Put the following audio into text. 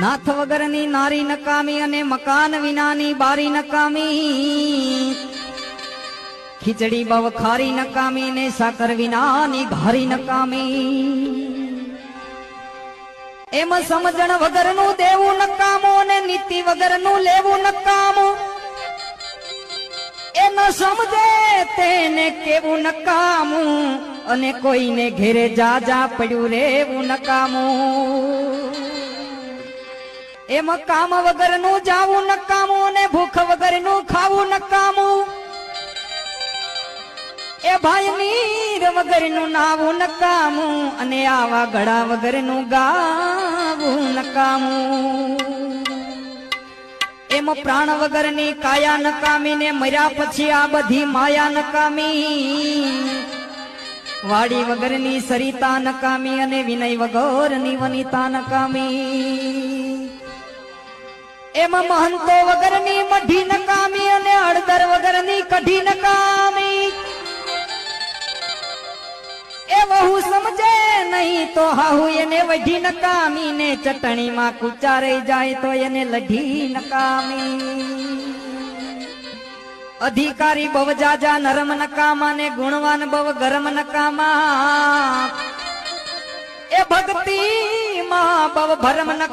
નાથ વગરની નારી નકામી અને મકાન વિનાની બારી નકામી. ખીચડી બવ ખારી નકામી ને સાકર વિનાની ઘારી નકામી. એમ સમજણ વગરનું દેવું નકામું ને નીતિ વગરનું લેવું નકામું. એ ન સમજે તેને કેવું નકામું અને કોઈને ઘેરે જા જા પડ્યું રેવું નકામું. એમ કામ વગરનું જાવું નકામું ને ભૂખ વગરનું ખાવું નકામું એ ભાઈ નીર વગરનું નાવું નકામું અને આવા ગળા વગરનું ગાવું નકામું એમ પ્રાણ વગરની કાયા નકામી ને મર્યા પછી આ બધી માયા નકામી વાડી વગરની સરિતા નકામી અને વિનય વગરની વનિતા નકામી એમ મહંતો વગરની મઢી નકામી અને હળદર વગરની કઢી નકામી. એ વહુ સમજે નહીં તો હાહુ એને વઢી નકામી ને ચટણીમાં કૂચા રહી જાય તો એને લઢી નકામી. અધિકારી બવ જાજા નરમ નકામા ને ગુણવાન બવ ગરમ નકામા. એ ભક્તિ માં બવ ભરમ નકામા.